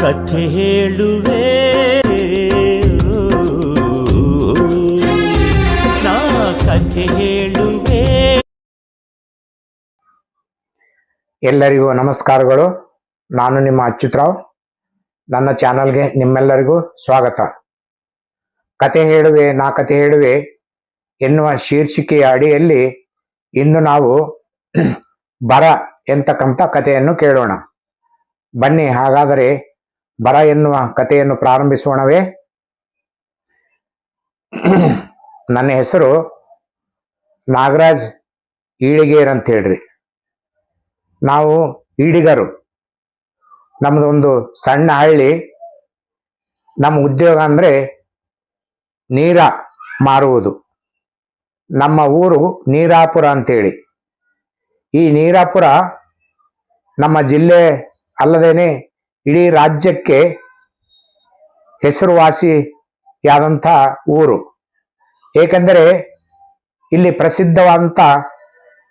ಕಥೆ ಹೇಳುವೆ. ನಾ ಕಥೆ ಹೇಳುವೆ. ಎಲ್ಲರಿಗೂ ನಮಸ್ಕಾರಗಳು. ನಾನು ನಿಮ್ಮ ಅಚ್ಯುತರಾವ್. ನನ್ನ ಚಾನಲ್ಗೆ ನಿಮ್ಮೆಲ್ಲರಿಗೂ ಸ್ವಾಗತ. ಕತೆ ಹೇಳುವೆ, ನಾ ಕತೆ ಹೇಳುವೆ ಎನ್ನುವ ಶೀರ್ಷಿಕೆಯ ಅಡಿಯಲ್ಲಿ ಇಂದು ನಾವು ಬರ ಎಂತಕ್ಕಂಥ ಕಥೆಯನ್ನು ಕೇಳೋಣ. ಬನ್ನಿ, ಹಾಗಾದರೆ ಬರ ಎನ್ನುವ ಕಥೆಯನ್ನು ಪ್ರಾರಂಭಿಸೋಣವೇ? ನನ್ನ ಹೆಸರು ನಾಗರಾಜ್ ಈಳಿಗೇರ್ ಅಂತ ಹೇಳ್ರಿ. ನಾವು ಈಡಿಗರು. ನಮ್ಮದೊಂದು ಸಣ್ಣ ಹಳ್ಳಿ. ನಮ್ಮ ಉದ್ಯೋಗ ಅಂದರೆ ನೀರ ಮಾರುವುದು. ನಮ್ಮ ಊರು ನೀರಾಪುರ ಅಂತೇಳಿ. ಈ ನೀರಾಪುರ ನಮ್ಮ ಜಿಲ್ಲೆ ಅಲ್ಲದೇನೆ ಇಡೀ ರಾಜ್ಯಕ್ಕೆ ಹೆಸರುವಾಸಿಯಾದಂಥ ಊರು. ಏಕೆಂದರೆ ಇಲ್ಲಿ ಪ್ರಸಿದ್ಧವಾದಂಥ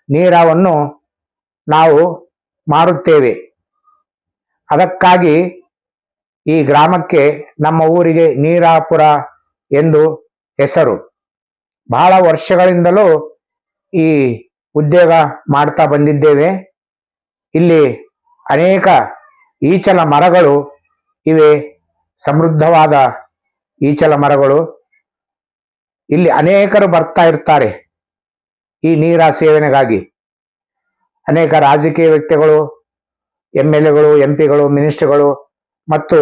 ನೀರವನ್ನು ನಾವು ಮಾರುತ್ತೇವೆ. ಅದಕ್ಕಾಗಿ ಈ ಗ್ರಾಮಕ್ಕೆ ನಮ್ಮ ಊರಿಗೆ ನೀರಾಪುರ ಎಂದು ಹೆಸರು. ಬಹಳ ವರ್ಷಗಳಿಂದಲೂ ಈ ಉದ್ಯೋಗ ಮಾಡ್ತಾ ಬಂದಿದ್ದೇವೆ. ಇಲ್ಲಿ ಅನೇಕ ಈಚಲ ಮರಗಳು ಇವೆ. ಸಮೃದ್ಧವಾದ ಈಚಲ ಮರಗಳು. ಇಲ್ಲಿ ಅನೇಕರು ಬರ್ತಾ ಇರ್ತಾರೆ ಈ ನೀರ ಸೇವನೆಗಾಗಿ. ಅನೇಕ ರಾಜಕೀಯ ವ್ಯಕ್ತಿಗಳು ಎಂ ಎಲ್ ಎಗಳು ಎಂ ಪಿಗಳು ಮಿನಿಸ್ಟರ್ಗಳು ಮತ್ತು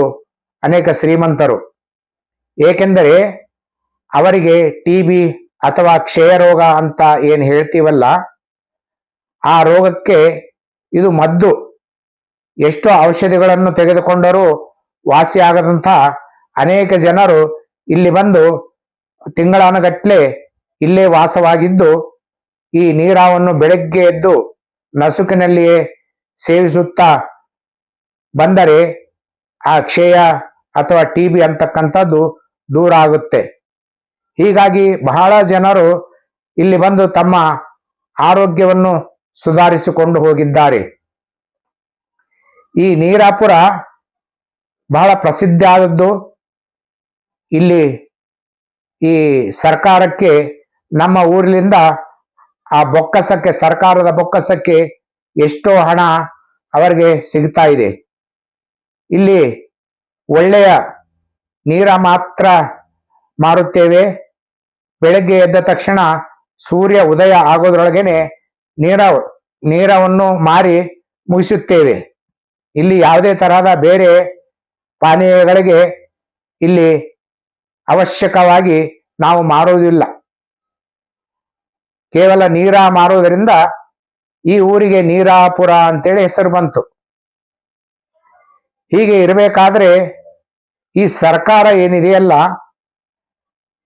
ಅನೇಕ ಶ್ರೀಮಂತರು. ಏಕೆಂದರೆ ಅವರಿಗೆ ಟಿ ಬಿ ಅಥವಾ ಕ್ಷಯ ರೋಗ ಅಂತ ಏನು ಹೇಳ್ತೀವಲ್ಲ, ಆ ರೋಗಕ್ಕೆ ಇದು ಮದ್ದು. ಎಷ್ಟು ಔಷಧಿಗಳನ್ನು ತೆಗೆದುಕೊಂಡರೂ ವಾಸಿಯಾಗದಂಥ ಅನೇಕ ಜನರು ಇಲ್ಲಿ ಬಂದು ತಿಂಗಳಾನುಗಟ್ಲೆ ಇಲ್ಲೇ ವಾಸವಾಗಿದ್ದು, ಈ ನೀರಾವನ್ನು ಬೆಳಗ್ಗೆ ಎದ್ದು ನಸುಕಿನಲ್ಲಿಯೇ ಸೇವಿಸುತ್ತಾ ಬಂದರೆ ಆ ಕ್ಷಯ ಅಥವಾ ಟಿ ಬಿ ಅಂತಕ್ಕಂಥದ್ದು ದೂರ ಆಗುತ್ತೆ. ಹೀಗಾಗಿ ಬಹಳ ಜನರು ಇಲ್ಲಿ ಬಂದು ತಮ್ಮ ಆರೋಗ್ಯವನ್ನು ಸುಧಾರಿಸಿಕೊಂಡು ಹೋಗಿದ್ದಾರೆ. ಈ ನೀರಾಪುರ ಬಹಳ ಪ್ರಸಿದ್ಧ ಆದದ್ದು ಇಲ್ಲಿ ಈ ಸರ್ಕಾರಕ್ಕೆ, ನಮ್ಮ ಊರಿನಿಂದ ಆ ಬೊಕ್ಕಸಕ್ಕೆ, ಸರ್ಕಾರದ ಬೊಕ್ಕಸಕ್ಕೆ ಎಷ್ಟೋ ಹಣ ಅವರಿಗೆ ಸಿಗ್ತಾ ಇದೆ. ಇಲ್ಲಿ ಒಳ್ಳೆಯ ನೀರ ಮಾತ್ರ ಮಾರುತ್ತೇವೆ. ಬೆಳಗ್ಗೆ ಎದ್ದ ತಕ್ಷಣ ಸೂರ್ಯ ಉದಯ ಆಗೋದ್ರೊಳಗೇನೆ ನೀರ, ನೀರವನ್ನು ಮಾರಿ ಮುಗಿಸುತ್ತೇವೆ. ಇಲ್ಲಿ ಯಾವುದೇ ತರಹದ ಬೇರೆ ಪಾನೀಯಗಳಿಗೆ ಇಲ್ಲಿ ಅವಶ್ಯಕವಾಗಿ ನಾವು ಮಾರುವುದಿಲ್ಲ ಕೇವಲ ನೀರ ಮಾರುವುದರಿಂದ ಈ ಊರಿಗೆ ನೀರಾಪುರ ಅಂತೇಳಿ ಹೆಸರು ಬಂತು. ಹೀಗೆ ಇರಬೇಕಾದ್ರೆ ಈ ಸರ್ಕಾರ ಏನಿದೆಯಲ್ಲ,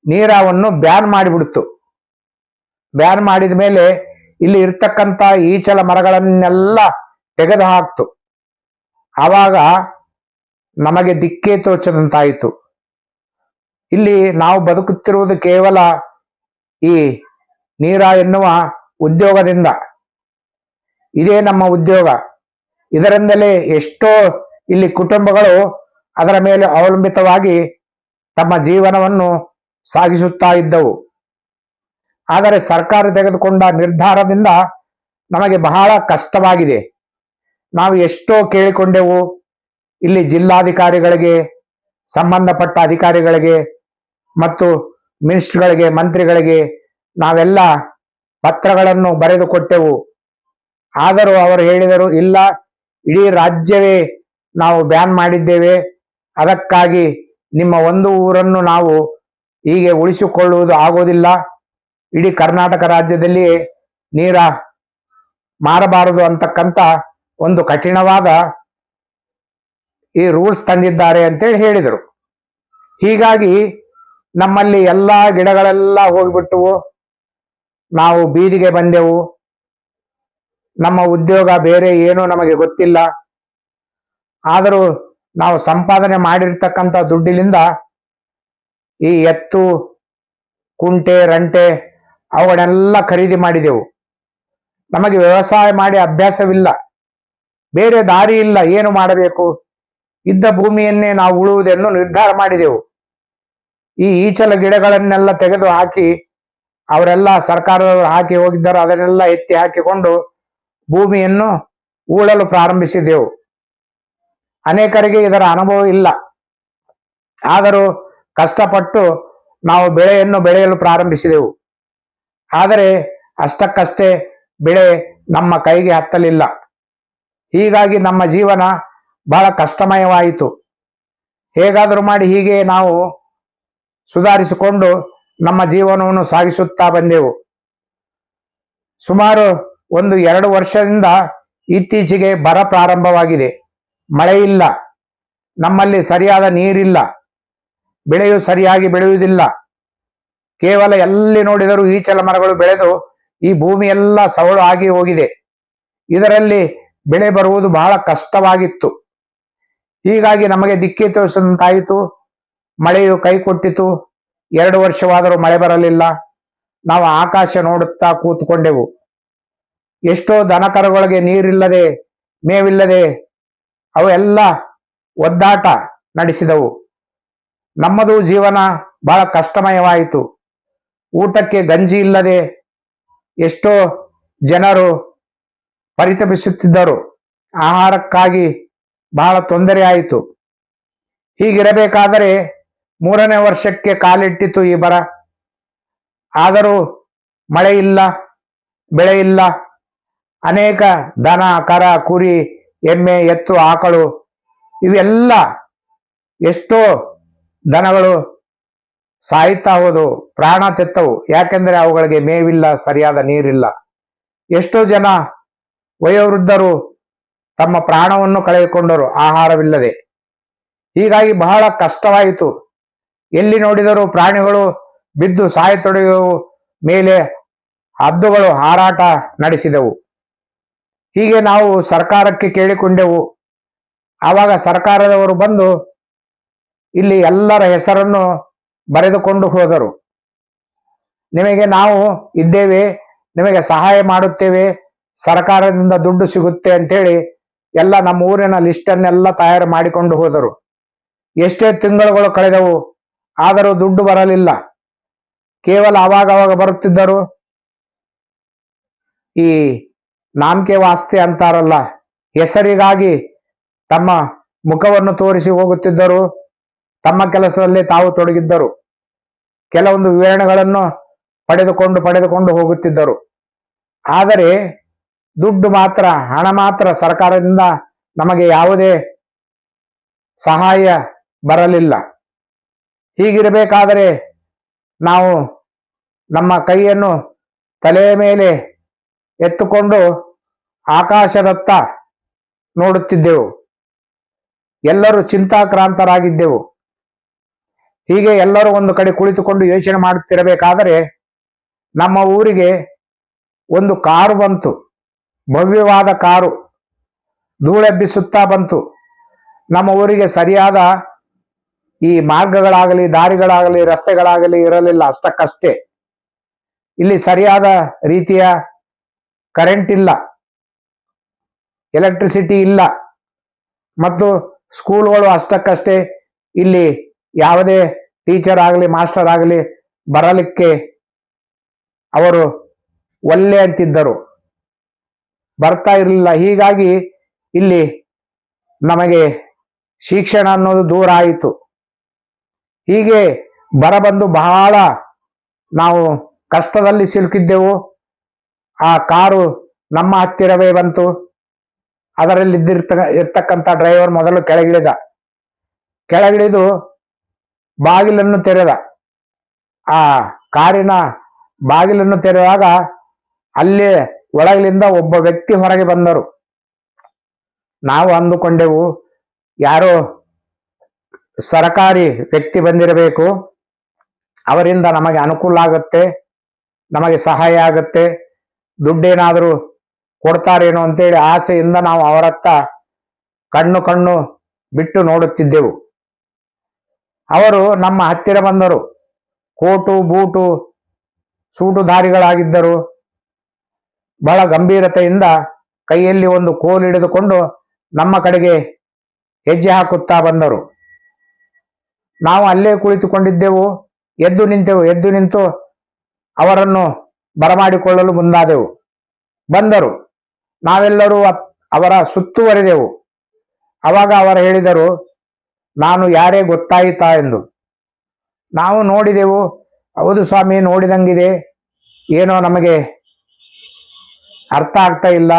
ನೀರಾವನ್ನು ಬ್ಯಾನ್ ಮಾಡಿಬಿಡ್ತು. ಬ್ಯಾನ್ ಮಾಡಿದ ಮೇಲೆ ಇಲ್ಲಿ ಇರ್ತಕ್ಕಂಥ ಈಚಲ ಮರಗಳನ್ನೆಲ್ಲ ತೆಗೆದು ಹಾಕ್ತು ಆವಾಗ ನಮಗೆ ದಿಕ್ಕೇ ತೋಚದಂತಾಯಿತು. ಇಲ್ಲಿ ನಾವು ಬದುಕುತ್ತಿರುವುದು ಕೇವಲ ಈ ನೀರ ಎನ್ನುವ ಉದ್ಯೋಗದಿಂದ. ಇದೇ ನಮ್ಮ ಉದ್ಯೋಗ. ಇದರಿಂದಲೇ ಎಷ್ಟೋ ಇಲ್ಲಿ ಕುಟುಂಬಗಳು ಅದರ ಮೇಲೆ ಅವಲಂಬಿತವಾಗಿ ತಮ್ಮ ಜೀವನವನ್ನು ಸಾಗಿಸುತ್ತಾ ಇದ್ದವು. ಆದರೆ ಸರ್ಕಾರ ತೆಗೆದುಕೊಂಡ ನಿರ್ಧಾರದಿಂದ ನಮಗೆ ಬಹಳ ಕಷ್ಟವಾಗಿದೆ. ನಾವು ಎಷ್ಟೋ ಕೇಳಿಕೊಂಡೆವು. ಇಲ್ಲಿ ಜಿಲ್ಲಾಧಿಕಾರಿಗಳಿಗೆ, ಸಂಬಂಧಪಟ್ಟ ಅಧಿಕಾರಿಗಳಿಗೆ ಮತ್ತು ಮಿನಿಸ್ಟ್ರುಗಳಿಗೆ, ಮಂತ್ರಿಗಳಿಗೆ ನಾವೆಲ್ಲ ಪತ್ರಗಳನ್ನು ಬರೆದು ಕೊಟ್ಟೆವು ಆದರೂ ಅವರು ಹೇಳಿದರು, ಇಲ್ಲ, ಇಡೀ ರಾಜ್ಯವೇ ನಾವು ಬ್ಯಾನ್ ಮಾಡಿದ್ದೇವೆ. ಅದಕ್ಕಾಗಿ ನಿಮ್ಮ ಒಂದು ಊರನ್ನು ನಾವು ಹೀಗೆ ಉಳಿಸಿಕೊಳ್ಳುವುದು ಆಗೋದಿಲ್ಲ ಇಡೀ ಕರ್ನಾಟಕ ರಾಜ್ಯದಲ್ಲಿ ನೀರ ಮಾರಬಾರದು ಅಂತಕ್ಕಂಥ ಒಂದು ಕಠಿಣವಾದ ಈ ರೂಲ್ಸ್ ತಂದಿದ್ದಾರೆ ಅಂತೇಳಿ ಹೇಳಿದರು. ಹೀಗಾಗಿ ನಮ್ಮಲ್ಲಿ ಎಲ್ಲ ಗಿಡಗಳೆಲ್ಲ ಹೋಗಿಬಿಟ್ಟವು ನಾವು ಬೀದಿಗೆ ಬಂದೆವು. ನಮ್ಮ ಉದ್ಯೋಗ ಬೇರೆ ಏನೂ ನಮಗೆ ಗೊತ್ತಿಲ್ಲ. ಆದರೂ ನಾವು ಸಂಪಾದನೆ ಮಾಡಿರ್ತಕ್ಕಂಥ ದುಡ್ಡಿನಿಂದ ಈ ಎತ್ತು, ಕುಂಟೆ, ರಂಟೆ ಅವುಗಳನ್ನೆಲ್ಲ ಖರೀದಿ ಮಾಡಿದೆವು. ನಮಗೆ ವ್ಯವಸಾಯ ಮಾಡಿ ಅಭ್ಯಾಸವಿಲ್ಲ. ಬೇರೆ ದಾರಿ ಇಲ್ಲ, ಏನು ಮಾಡಬೇಕು? ಇದ್ದ ಭೂಮಿಯನ್ನೇ ನಾವು ಉಳುವುದೆಂದು ನಿರ್ಧಾರ ಮಾಡಿದೆವು. ಈ ಈಚಲ ಗಿಡಗಳನ್ನೆಲ್ಲ ತೆಗೆದು ಹಾಕಿ, ಅವರೆಲ್ಲ ಸರ್ಕಾರದವರು ಹಾಕಿ ಹೋಗಿದ್ದರು, ಅದನ್ನೆಲ್ಲ ಎತ್ತಿ ಹಾಕಿಕೊಂಡು ಭೂಮಿಯನ್ನು ಉಳಲು ಪ್ರಾರಂಭಿಸಿದೆವು. ಅನೇಕರಿಗೆ ಇದರ ಅನುಭವ ಇಲ್ಲ. ಆದರೂ ಕಷ್ಟಪಟ್ಟು ನಾವು ಬೆಳೆಯನ್ನು ಬೆಳೆಯಲು ಪ್ರಾರಂಭಿಸಿದೆವು. ಆದರೆ ಅಷ್ಟಕ್ಕಷ್ಟೇ ಬೆಳೆ ನಮ್ಮ ಕೈಗೆ ಹತ್ತಲಿಲ್ಲ. ಹೀಗಾಗಿ ನಮ್ಮ ಜೀವನ ಬಹಳ ಕಷ್ಟಮಯವಾಯಿತು. ಹೇಗಾದರೂ ಮಾಡಿ ಹೀಗೆ ನಾವು ಸುಧಾರಿಸಿಕೊಂಡು ನಮ್ಮ ಜೀವನವನ್ನು ಸಾಗಿಸುತ್ತಾ ಬಂದೆವು. ಸುಮಾರು ಒಂದು ಎರಡು ವರ್ಷದಿಂದ ಇತ್ತೀಚೆಗೆ ಬರ ಪ್ರಾರಂಭವಾಗಿದೆ. ಮಳೆ ಇಲ್ಲ. ನಮ್ಮಲ್ಲಿ ಸರಿಯಾದ ನೀರಿಲ್ಲ. ಬೆಳೆಯು ಸರಿಯಾಗಿ ಬೆಳೆಯುವುದಿಲ್ಲ. ಕೇವಲ ಎಲ್ಲಿ ನೋಡಿದರೂ ಈಚಲ ಮರಗಳು ಬೆಳೆದು ಈ ಭೂಮಿಯೆಲ್ಲ ಸವಳು ಆಗಿ ಹೋಗಿದೆ. ಇದರಲ್ಲಿ ಬೆಳೆ ಬರುವುದು ಬಹಳ ಕಷ್ಟವಾಗಿತ್ತು. ಹೀಗಾಗಿ ನಮಗೆ ದಿಕ್ಕಿ ತೋರಿಸಿದಂತಾಯಿತು. ಮಳೆಯು ಕೈ ಕೊಟ್ಟಿತು. ಎರಡು ವರ್ಷವಾದರೂ ಮಳೆ ಬರಲಿಲ್ಲ. ನಾವು ಆಕಾಶ ನೋಡುತ್ತಾ ಕೂತ್ಕೊಂಡೆವು. ಎಷ್ಟೋ ದನಕರುಗಳಿಗೆ ನೀರಿಲ್ಲದೆ, ಮೇವಿಲ್ಲದೆ ಅವೆಲ್ಲ ಒದ್ದಾಟ ನಡೆಸಿದವು. ನಮ್ಮದು ಜೀವನ ಬಹಳ ಕಷ್ಟಮಯವಾಯಿತು. ಊಟಕ್ಕೆ ಗಂಜಿ ಇಲ್ಲದೆ ಎಷ್ಟೋ ಜನರು ಪರಿತಪಿಸುತ್ತಿದ್ದರು. ಆಹಾರಕ್ಕಾಗಿ ಬಹಳ ತೊಂದರೆ ಆಯಿತು. ಹೀಗಿರಬೇಕಾದರೆ ಮೂರನೇ ವರ್ಷಕ್ಕೆ ಕಾಲಿಟ್ಟಿತು ಈ ಬರ. ಆದರೂ ಮಳೆ ಇಲ್ಲ, ಬೆಳೆ ಇಲ್ಲ. ಅನೇಕ ದನ, ಕರ, ಕುರಿ, ಎಮ್ಮೆ, ಎತ್ತು, ಆಕಳು ಇವೆಲ್ಲ ಎಷ್ಟೋ ದನಗಳು ಸಾಯ್ತಾ ಹೋದವು, ಪ್ರಾಣ ತೆತ್ತವು. ಯಾಕೆಂದರೆ ಅವುಗಳಿಗೆ ಮೇವಿಲ್ಲ, ಸರಿಯಾದ ನೀರಿಲ್ಲ. ಎಷ್ಟೋ ಜನ ವಯೋವೃದ್ಧರು ತಮ್ಮ ಪ್ರಾಣವನ್ನು ಕಳೆದುಕೊಂಡರು, ಆಹಾರವಿಲ್ಲದೆ. ಹೀಗಾಗಿ ಬಹಳ ಕಷ್ಟವಾಯಿತು. ಎಲ್ಲಿ ನೋಡಿದರೂ ಪ್ರಾಣಿಗಳು ಬಿದ್ದು ಸಾಯತೊಡಗಿದವು ಮೇಲೆ ಹದ್ದುಗಳು ಹಾರಾಟ ನಡೆಸಿದವು. ಹೀಗೆ ನಾವು ಸರ್ಕಾರಕ್ಕೆ ಕೇಳಿಕೊಂಡೆವು. ಆವಾಗ ಸರ್ಕಾರದವರು ಬಂದು ಇಲ್ಲಿ ಎಲ್ಲರ ಹೆಸರನ್ನು ಬರೆದುಕೊಂಡು ಹೋದರು. ನಿಮಗೆ ನಾವು ಇದ್ದೇವೆ, ನಿಮಗೆ ಸಹಾಯ ಮಾಡುತ್ತೇವೆ ಸರ್ಕಾರದಿಂದ ದುಡ್ಡು ಸಿಗುತ್ತೆ ಅಂತೇಳಿ ಎಲ್ಲ ನಮ್ಮ ಊರಿನ ಲಿಸ್ಟನ್ನೆಲ್ಲ ತಯಾರು ಮಾಡಿಕೊಂಡು ಹೋದರು. ಎಷ್ಟೇ ತಿಂಗಳುಗಳು ಕಳೆದವು, ಆದರೂ ದುಡ್ಡು ಬರಲಿಲ್ಲ. ಕೇವಲ ಅವಾಗ ಅವಾಗ ಬರುತ್ತಿದ್ದರು. ಈ ನಾಮಕೆ ವಾಸ್ತಿ ಅಂತಾರಲ್ಲ, ಹೆಸರಿಗಾಗಿ ತಮ್ಮ ಮುಖವನ್ನು ತೋರಿಸಿ ಹೋಗುತ್ತಿದ್ದರು. ತಮ್ಮ ಕೆಲಸದಲ್ಲಿ ತಾವು ತೊಡಗಿದ್ದರು. ಕೆಲವೊಂದು ವಿವರಣೆಗಳನ್ನು ಪಡೆದುಕೊಂಡು ಪಡೆದುಕೊಂಡು ಹೋಗುತ್ತಿದ್ದರು. ಆದರೆ ದುಡ್ಡು ಮಾತ್ರ, ಹಣ ಮಾತ್ರ ಸರ್ಕಾರದಿಂದ ನಮಗೆ ಯಾವುದೇ ಸಹಾಯ ಬರಲಿಲ್ಲ. ಹೀಗಿರಬೇಕಾದರೆ ನಾವು ನಮ್ಮ ಕೈಯನ್ನು ತಲೆಯ ಮೇಲೆ ಎತ್ತುಕೊಂಡು ಆಕಾಶದತ್ತ ನೋಡುತ್ತಿದ್ದೆವು. ಎಲ್ಲರೂ ಚಿಂತಾಕ್ರಾಂತರಾಗಿದ್ದೆವು. ಹೀಗೆ ಎಲ್ಲರೂ ಒಂದು ಕಡೆ ಕುಳಿತುಕೊಂಡು ಯೋಚನೆ ಮಾಡುತ್ತಿರಬೇಕಾದರೆ ನಮ್ಮ ಊರಿಗೆ ಒಂದು ಕಾರು ಬಂತು. ಭವ್ಯವಾದ ಕಾರು ಧೂಳೆಬ್ಬಿಸುತ್ತಾ ಬಂತು. ನಮ್ಮ ಊರಿಗೆ ಸರಿಯಾದ ಈ ಮಾರ್ಗಗಳಾಗಲಿ, ದಾರಿಗಳಾಗಲಿ, ರಸ್ತೆಗಳಾಗಲಿ ಇರಲಿಲ್ಲ ಅಷ್ಟಕ್ಕಷ್ಟೇ. ಇಲ್ಲಿ ಸರಿಯಾದ ರೀತಿಯ ಕರೆಂಟ್ ಇಲ್ಲ. ಎಲೆಕ್ಟ್ರಿಸಿಟಿ ಇಲ್ಲ. ಮತ್ತು ಸ್ಕೂಲ್ಗಳು ಅಷ್ಟಕ್ಕಷ್ಟೇ ಇಲ್ಲಿ ಯಾವುದೇ ಟೀಚರ್ ಆಗಲಿ ಮಾಸ್ಟರ್ ಆಗಲಿ ಬರಲಿಕ್ಕೆ ಅವರು ಒಲ್ಲೆ ಅಂತಿದ್ದರು. ಬರ್ತಾ ಇರಲಿಲ್ಲ. ಹೀಗಾಗಿ ಇಲ್ಲಿ ನಮಗೆ ಶಿಕ್ಷಣ ಅನ್ನೋದು ದೂರ ಆಯಿತು. ಹೀಗೆ ಬರಬಂದು ಬಹಳ ನಾವು ಕಷ್ಟದಲ್ಲಿ ಸಿಲುಕಿದ್ದೆವು. ಆ ಕಾರು ನಮ್ಮ ಹತ್ತಿರವೇ ಬಂತು. ಅದರಲ್ಲಿ ಇರ್ತಕ್ಕಂಥ ಡ್ರೈವರ್ ಮೊದಲು ಕೆಳಗಿಳಿದ. ಕೆಳಗಿಳಿದು ಬಾಗಿಲನ್ನು ತೆರೆದ. ಆ ಕಾರಿನ ಬಾಗಿಲನ್ನು ತೆರೆದಾಗ ಅಲ್ಲಿ ಒಳಗಿನಿಂದ ಒಬ್ಬ ವ್ಯಕ್ತಿ ಹೊರಗೆ ಬಂದರು. ನಾವು ಅಂದುಕೊಂಡೆವು, ಯಾರೋ ಸರಕಾರಿ ವ್ಯಕ್ತಿ ಬಂದಿರಬೇಕು. ಅವರಿಂದ ನಮಗೆ ಅನುಕೂಲ ಆಗುತ್ತೆ, ನಮಗೆ ಸಹಾಯ ಆಗುತ್ತೆ, ದುಡ್ಡೇನಾದರೂ ಕೊಡ್ತಾರೇನೋ ಅಂತೇಳಿ ಆಸೆಯಿಂದ ನಾವು ಅವರತ್ತ ಕಣ್ಣು ಕಣ್ಣು ಬಿಟ್ಟು ನೋಡುತ್ತಿದ್ದೆವು. ಅವರು ನಮ್ಮ ಹತ್ತಿರ ಬಂದರು. ಕೋಟು, ಬೂಟು, ಸೂಟುಧಾರಿಗಳಾಗಿದ್ದರು. ಬಹಳ ಗಂಭೀರತೆಯಿಂದ ಕೈಯಲ್ಲಿ ಒಂದು ಕೋಲು ಹಿಡಿದುಕೊಂಡು ನಮ್ಮ ಕಡೆಗೆ ಹೆಜ್ಜೆ ಹಾಕುತ್ತಾ ಬಂದರು. ನಾವು ಅಲ್ಲೇ ಕುಳಿತುಕೊಂಡಿದ್ದೆವು, ಎದ್ದು ನಿಂತೆವು, ಎದ್ದು ನಿಂತು ಅವರನ್ನು ಬರಮಾಡಿಕೊಳ್ಳಲು ಮುಂದಾದೆವು. ಬಂದರು. ನಾವೆಲ್ಲರೂ ಅವರ ಸುತ್ತುವರೆದೆವು. ಅವಾಗ ಅವರು ಹೇಳಿದರು, ನಾನು ಯಾರೇ ಗೊತ್ತಾಯಿತಾ ಎಂದು. ನಾವು ನೋಡಿದೆವು, ಹೌದು ಸ್ವಾಮಿ, ನೋಡಿದಂಗಿದೆ. ಏನೋ ನಮಗೆ ಅರ್ಥ ಆಗ್ತಾ ಇಲ್ಲ,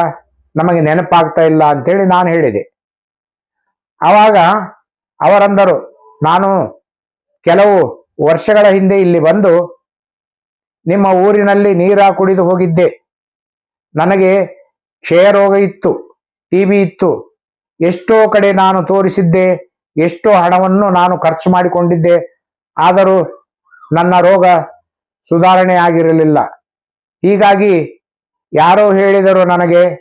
ನಮಗೆ ನೆನಪಾಗ್ತಾ ಇಲ್ಲ ಅಂತೇಳಿ ನಾನು ಹೇಳಿದೆ. ಆವಾಗ ಅವರಂದರು, ನಾನು ಕೆಲವು ವರ್ಷಗಳ ಹಿಂದೆ ಇಲ್ಲಿ ಬಂದು ನಿಮ್ಮ ಊರಿನಲ್ಲಿ ನೀರ ಕುಡಿದು ಹೋಗಿದ್ದೆ. ನನಗೆ ಕ್ಷಯರೋಗ ಇತ್ತು, ಟಿ ಬಿ ಇತ್ತು. ಎಷ್ಟೋ ಕಡೆ ನಾನು ತೋರಿಸಿದ್ದೆ, ಎಷ್ಟೋ ಹಣವನ್ನು ನಾನು ಖರ್ಚು ಮಾಡಿಕೊಂಡಿದ್ದೆ. ಆದರೂ ನನ್ನ ರೋಗ ಸುಧಾರಣೆ ಆಗಿರಲಿಲ್ಲ. ಹೀಗಾಗಿ ಯಾರೋ ಹೇಳಿದರು ನನಗೆ,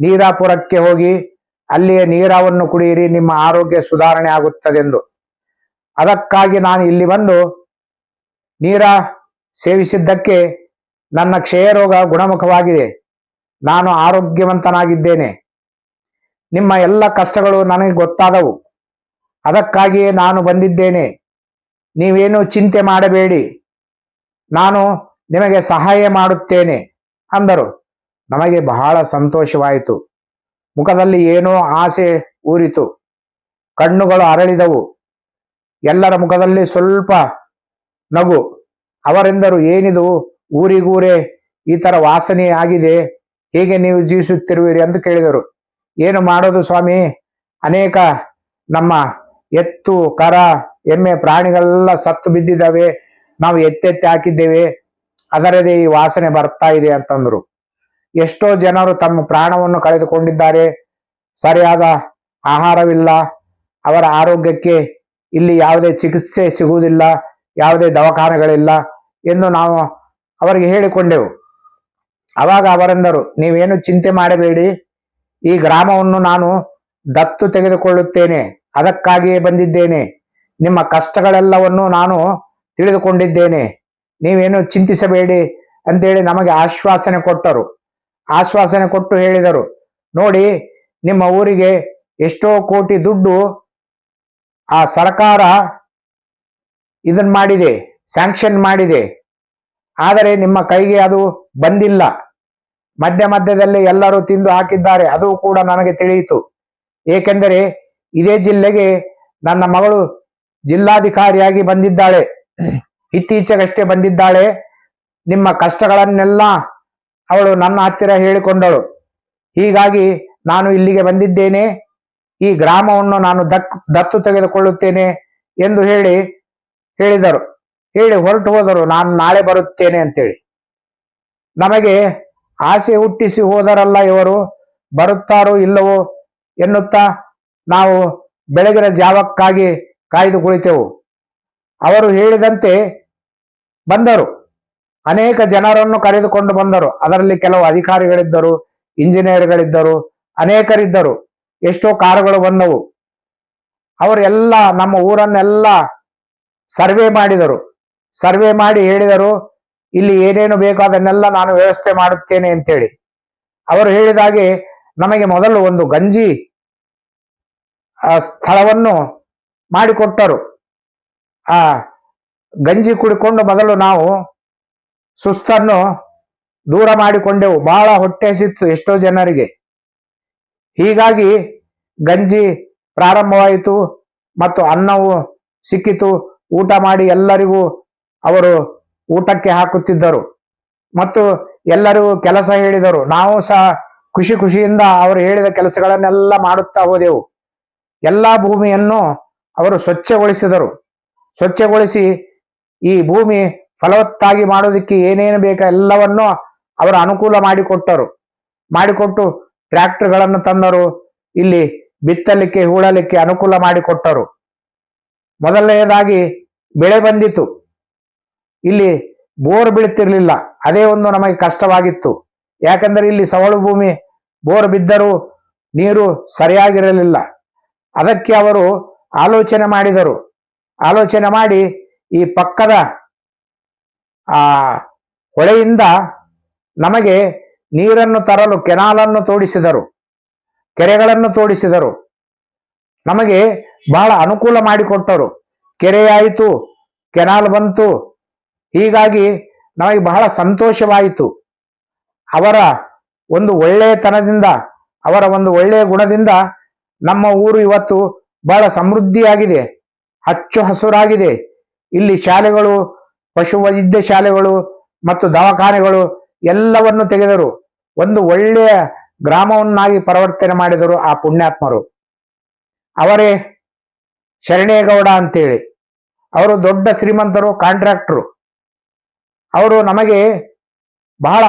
ನೀರಾಪುರಕ್ಕೆ ಹೋಗಿ, ಅಲ್ಲಿಯ ನೀರಾವನ್ನು ಕುಡಿಯಿರಿ, ನಿಮ್ಮ ಆರೋಗ್ಯ ಸುಧಾರಣೆ ಆಗುತ್ತದೆಂದು. ಅದಕ್ಕಾಗಿ ನಾನು ಇಲ್ಲಿ ಬಂದು, ನೀರ ಸೇವಿಸಿದ್ದಕ್ಕೆ ನನ್ನ ಕ್ಷಯರೋಗ ಗುಣಮುಖವಾಗಿದೆ. ನಾನು ಆರೋಗ್ಯವಂತನಾಗಿದ್ದೇನೆ. ನಿಮ್ಮ ಎಲ್ಲ ಕಷ್ಟಗಳು ನನಗೆ ಗೊತ್ತಾದವು. ಅದಕ್ಕಾಗಿಯೇ ನಾನು ಬಂದಿದ್ದೇನೆ. ನೀವೇನು ಚಿಂತೆ ಮಾಡಬೇಡಿ. ನಾನು ನಿಮಗೆ ಸಹಾಯ ಮಾಡುತ್ತೇನೆ, ಅಂದರು. ನಮಗೆ ಬಹಳ ಸಂತೋಷವಾಯಿತು. ಮುಖದಲ್ಲಿ ಏನೋ ಆಸೆ ಊರಿತು. ಕಣ್ಣುಗಳು ಅರಳಿದವು. ಎಲ್ಲರ ಮುಖದಲ್ಲಿ ಸ್ವಲ್ಪ ನಗು. ಅವರೆಂದರು, ಏನಿದು? ಊರಿಗೂರೇ, ಈ ಥರ ವಾಸನೆ ಆಗಿದೆ. ಹೇಗೆ ನೀವು ಜೀವಿಸುತ್ತಿರುವಿರಿ ಎಂದು ಕೇಳಿದರು. ಏನು ಮಾಡೋದು ಸ್ವಾಮಿ? ಅನೇಕ ನಮ್ಮ ಎತ್ತು, ಕರ, ಎಮ್ಮೆ ಪ್ರಾಣಿಗಳೆಲ್ಲ ಸತ್ತು ಬಿದ್ದಿದ್ದಾವೆ. ನಾವು ಎತ್ತೆತ್ತಿ ಹಾಕಿದ್ದೇವೆ. ಅದರದೇ ಈ ವಾಸನೆ ಬರ್ತಾ ಇದೆ ಅಂತಂದ್ರು. ಎಷ್ಟೋ ಜನರು ತಮ್ಮ ಪ್ರಾಣವನ್ನು ಕಳೆದುಕೊಂಡಿದ್ದಾರೆ. ಸರಿಯಾದ ಆಹಾರವಿಲ್ಲ. ಅವರ ಆರೋಗ್ಯಕ್ಕೆ ಇಲ್ಲಿ ಯಾವುದೇ ಚಿಕಿತ್ಸೆ ಸಿಗುವುದಿಲ್ಲ. ಯಾವುದೇ ದವಾಖಾನೆಗಳಿಲ್ಲ ಎಂದು ನಾವು ಅವರಿಗೆ ಹೇಳಿಕೊಂಡೆವು. ಅವಾಗ ಅವರೆಂದರು, ನೀವೇನು ಚಿಂತೆ ಮಾಡಬೇಡಿ. ಈ ಗ್ರಾಮವನ್ನು ನಾನು ದತ್ತು ತೆಗೆದುಕೊಳ್ಳುತ್ತೇನೆ. ಅದಕ್ಕಾಗಿಯೇ ಬಂದಿದ್ದೇನೆ. ನಿಮ್ಮ ಕಷ್ಟಗಳೆಲ್ಲವನ್ನು ನಾನು ತಿಳಿದುಕೊಂಡಿದ್ದೇನೆ. ನೀವೇನು ಚಿಂತಿಸಬೇಡಿ ಅಂತೇಳಿ ನಮಗೆ ಆಶ್ವಾಸನೆ ಕೊಟ್ಟರು. ಆಶ್ವಾಸನೆ ಕೊಟ್ಟು ಹೇಳಿದರು. ನೋಡಿ, ನಿಮ್ಮ ಊರಿಗೆ ಎಷ್ಟೋ ಕೋಟಿ ದುಡ್ಡು ಆ ಸರ್ಕಾರ ಇದನ್ ಮಾಡಿದೆ ಸ್ಯಾಂಕ್ಷನ್ ಮಾಡಿದೆ. ಆದರೆ ನಿಮ್ಮ ಕೈಗೆ ಅದು ಬಂದಿಲ್ಲ. ಮಧ್ಯ ಮಧ್ಯದಲ್ಲಿ ಎಲ್ಲರೂ ತಿಂದು ಹಾಕಿದ್ದಾರೆ, ಅದು ಕೂಡ ನನಗೆ ತಿಳಿಯಿತು. ಏಕೆಂದರೆ ಇದೇ ಜಿಲ್ಲೆಗೆ ನನ್ನ ಮಗಳು ಜಿಲ್ಲಾಧಿಕಾರಿಯಾಗಿ ಬಂದಿದ್ದಾಳೆ. ಇತ್ತೀಚೆಗಷ್ಟೇ ಬಂದಿದ್ದಾಳೆ. ನಿಮ್ಮ ಕಷ್ಟಗಳನ್ನೆಲ್ಲ ಅವಳು ನನ್ನ ಹತ್ತಿರ ಹೇಳಿಕೊಂಡಳು. ಹೀಗಾಗಿ ನಾನು ಇಲ್ಲಿಗೆ ಬಂದಿದ್ದೇನೆ. ಈ ಗ್ರಾಮವನ್ನು ನಾನು ದಕ್, ದತ್ತು ತೆಗೆದುಕೊಳ್ಳುತ್ತೇನೆ ಎಂದು ಹೇಳಿ, ಹೇಳಿದರು. ಹೇಳಿ ಹೊರಟು ಹೋದರು. ನಾನು ನಾಳೆ ಬರುತ್ತೇನೆ ಅಂತೇಳಿ. ನಮಗೆ ಆಸೆ ಹುಟ್ಟಿಸಿ ಹೋದರಲ್ಲ ಇವರು, ಬರುತ್ತಾರೋ ಇಲ್ಲವೋ ಎನ್ನುತ್ತಾ ನಾವು ಬೆಳಗಿನ ಜಾವಕ್ಕಾಗಿ ಕಾಯ್ದು ಕುಳಿತೆವು ಅವರು ಹೇಳಿದಂತೆ ಬಂದರು. ಅನೇಕ ಜನರನ್ನು ಕರೆದುಕೊಂಡು ಬಂದರು. ಅದರಲ್ಲಿ ಕೆಲವು ಅಧಿಕಾರಿಗಳಿದ್ದರು, ಇಂಜಿನಿಯರ್ಗಳಿದ್ದರು, ಅನೇಕರಿದ್ದರು. ಎಷ್ಟೋ ಕಾರುಗಳು ಬಂದವು. ಅವರೆಲ್ಲ ನಮ್ಮ ಊರನ್ನೆಲ್ಲ ಸರ್ವೆ ಮಾಡಿದರು. ಸರ್ವೆ ಮಾಡಿ ಹೇಳಿದರು, ಇಲ್ಲಿ ಏನೇನು ಬೇಕೋ ಅದನ್ನೆಲ್ಲ ನಾನು ವ್ಯವಸ್ಥೆ ಮಾಡುತ್ತೇನೆ ಅಂತೇಳಿ. ಅವರು ಹೇಳಿದಾಗೆ ನಮಗೆ ಮೊದಲು ಒಂದು ಗಂಜಿ ಸ್ಥಳವನ್ನು ಮಾಡಿಕೊಟ್ಟರು. ಆ, ಗಂಜಿ ಕುಡಿಕೊಂಡು ಮೊದಲು ನಾವು ಸುಸ್ತನ್ನು ದೂರ ಮಾಡಿಕೊಂಡೆವು. ಬಹಳ ಹೊಟ್ಟೆ ಹಸಿತ್ತು ಎಷ್ಟೋ ಜನರಿಗೆ. ಹೀಗಾಗಿ ಗಂಜಿ ಪ್ರಾರಂಭವಾಯಿತು ಮತ್ತು ಅನ್ನವು ಸಿಕ್ಕಿತು. ಊಟ ಮಾಡಿ ಎಲ್ಲರಿಗೂ ಅವರು ಊಟಕ್ಕೆ ಹಾಕುತ್ತಿದ್ದರು. ಮತ್ತು ಎಲ್ಲರಿಗೂ ಕೆಲಸ ಹೇಳಿದರು. ನಾವು ಸಹ ಖುಷಿ ಖುಷಿಯಿಂದ ಅವರು ಹೇಳಿದ ಕೆಲಸಗಳನ್ನೆಲ್ಲ ಮಾಡುತ್ತಾ ಹೋದೆವು. ಎಲ್ಲ ಭೂಮಿಯನ್ನು ಅವರು ಸ್ವಚ್ಛಗೊಳಿಸಿದರು. ಸ್ವಚ್ಛಗೊಳಿಸಿ ಈ ಭೂಮಿ ಫಲವತ್ತಾಗಿ ಮಾಡೋದಕ್ಕೆ ಏನೇನು ಬೇಕಾ ಎಲ್ಲವನ್ನೂ ಅವರು ಅನುಕೂಲ ಮಾಡಿಕೊಟ್ಟರು. ಮಾಡಿಕೊಟ್ಟು ಟ್ರ್ಯಾಕ್ಟರ್ಗಳನ್ನು ತಂದರು. ಇಲ್ಲಿ ಬಿತ್ತಲಿಕ್ಕೆ, ಹೂಳಲಿಕ್ಕೆ ಅನುಕೂಲ ಮಾಡಿಕೊಟ್ಟರು. ಮೊದಲನೆಯದಾಗಿ ಬೆಳೆ ಬಂದಿತು. ಇಲ್ಲಿ ಬೋರ್ ಬೀಳ್ತಿರ್ಲಿಲ್ಲ. ಅದೇ ಒಂದು ನಮಗೆ ಕಷ್ಟವಾಗಿತ್ತು. ಯಾಕಂದರೆ ಇಲ್ಲಿ ಸವಳು ಭೂಮಿ, ಬೋರ್ ಬಿದ್ದರೂ ನೀರು ಸರಿಯಾಗಿರಲಿಲ್ಲ. ಅದಕ್ಕೆ ಅವರು ಆಲೋಚನೆ ಮಾಡಿದರು. ಆಲೋಚನೆ ಮಾಡಿ ಈ ಪಕ್ಕದ ಆ ಹೊಳೆಯಿಂದ ನಮಗೆ ನೀರನ್ನು ತರಲು ಕೆನಾಲನ್ನು ತೋಡಿಸಿದರು, ಕೆರೆಗಳನ್ನು ತೋಡಿಸಿದರು. ನಮಗೆ ಬಹಳ ಅನುಕೂಲ ಮಾಡಿಕೊಟ್ಟರು. ಕೆರೆಯಾಯಿತು, ಕೆನಾಲ್ ಬಂತು. ಹೀಗಾಗಿ ನಮಗೆ ಬಹಳ ಸಂತೋಷವಾಯಿತು. ಅವರ ಒಂದು ಒಳ್ಳೆಯತನದಿಂದ ಅವರ ಒಂದು ಒಳ್ಳೆಯ ಗುಣದಿಂದ ನಮ್ಮ ಊರು ಇವತ್ತು ಬಹಳ ಸಮೃದ್ಧಿಯಾಗಿದೆ ಹಚ್ಚು ಹಸುರಾಗಿದೆ. ಇಲ್ಲಿ ಶಾಲೆಗಳು ಪಶುವೈದ್ಯ ಶಾಲೆಗಳು ಮತ್ತು ದವಾಖಾನೆಗಳು ಎಲ್ಲವನ್ನು ತೆಗೆದರು. ಒಂದು ಒಳ್ಳೆಯ ಗ್ರಾಮವನ್ನಾಗಿ ಪರಿವರ್ತನೆ ಮಾಡಿದರು ಆ ಪುಣ್ಯಾತ್ಮರು. ಅವರೇ ಶರಣೇಗೌಡ ಅಂತೇಳಿ. ಅವರು ದೊಡ್ಡ ಶ್ರೀಮಂತರು, ಕಾಂಟ್ರಾಕ್ಟರು. ಅವರು ನಮಗೆ ಬಹಳ